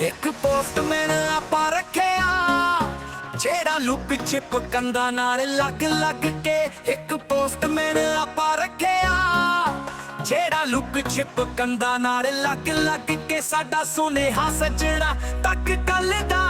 ਇੱਕ ਪੋਸਟਮੈਨ ਆਪਾਂ ਰੱਖਿਆ, ਜਿਹੜਾ ਲੁੱਕ ਛਿਪ ਕੰਦਾ ਨਾਲ ਲੱਗ ਲੱਗ ਕੇ ਇੱਕ ਪੋਸਟਮੈਨ ਆਪਾਂ ਰੱਖਿਆ, ਜਿਹੜਾ ਲੁੱਕ ਛਿਪ ਕੰਦਾ ਨਾਲ ਲੱਗ ਲੱਗ ਕੇ ਸਾਡਾ ਸੁਨੇਹਾ ਸੱਜਣਾ ਤੱਕ ਕੱਲਦਾ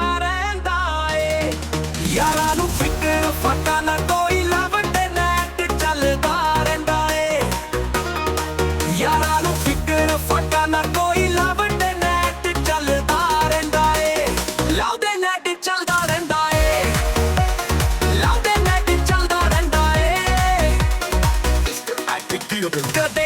ਕਦੇ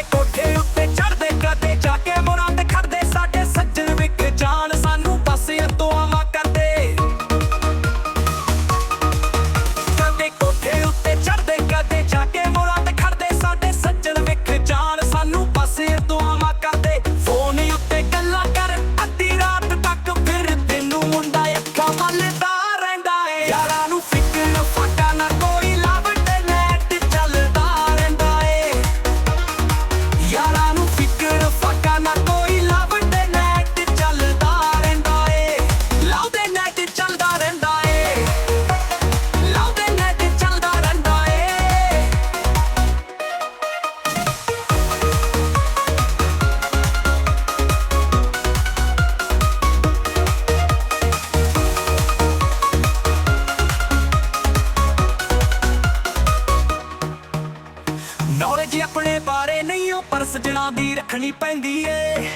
ਨੌਲੇਜ ਆਪਣੇ ਬਾਰੇ ਨਹੀਂ ਉਹ ਪਰ ਸਜਣਾ ਦੀ ਰੱਖਣੀ ਪੈਂਦੀ ਏ।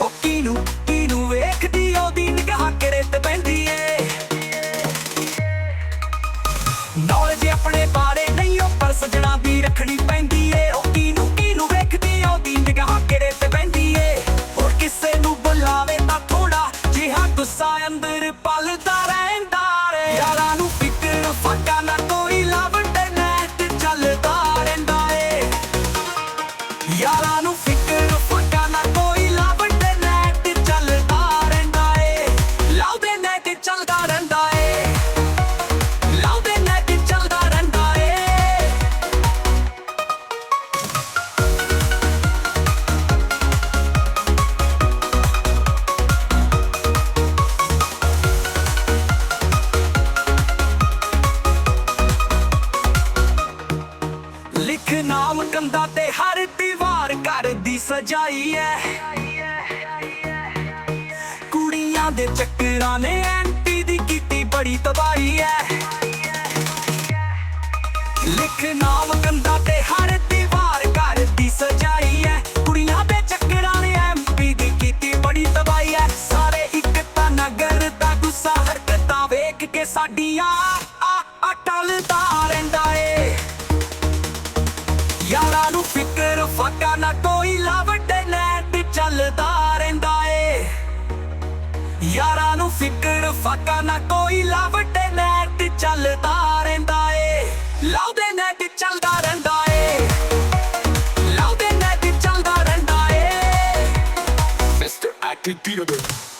ਉਹ ਕਿਨੂੰ ਕਿਨੂੰ ਵੇਖਦੀ ਉਹਦੀ ਨਿਗਾਹ ਕਿਰੇ ਤੇ ਪੈਂਦੀ ਏ। ਨੌਲੇਜ ਆਪਣੇ ਬਾਰੇ ਨਹੀਂ ਉਹ ਪਰ ਸਜਣਾ ਦੀ ਰੱਖਣੀ ਪੈਂਦੀ ਸਜਾਈ ਐ। ਕੁੜੀਆਂ ਦੇ ਚੱਕਰਾਂ ਨੇ ਐਂਟੀ ਦੀ ਕੀਤੀ ਬੜੀ ਤਬਾਹੀ ਐ। ਲਿਖ ਨਾਮ ਕੰਦਾ ਤੇ ਹਰ ਦੀਵਾਰ ਘਰ ਦੀ ਸਜਾਈ ਐ। ਕੁੜੀਆਂ ਦੇ ਚੱਕਰਾਂ ਨੇ ਐਮਪੀ ਦੀ ਕੀਤੀ ਬੜੀ ਤਬਾਹੀ ਐ। ਸਾਰੇ ਇੱਕ ਤਾਂ ਨਗਰ ਦਾ ਗੁੱਸਾ, ਹਰਕਤਾਂ ਵੇਖ ਕੇ ਸਾਡੀਆਂ ਆ ਆ ਟਲਦਾ ਫਿਕਰ ਨਾ ਕੋਈ ਲੱਭਦੇ ਨੈਟ ਚੱਲਦਾ ਰਹਿੰਦਾ ਏ ਲਾਉਦੇ ਨੈਟ ਚੱਲਦਾ ਰਹਿੰਦਾ ਏ ਲਾਉਦੇ ਨੈਟ ਚੱਲਦਾ ਰਹਿੰਦਾ ਏ Mr. Attitude.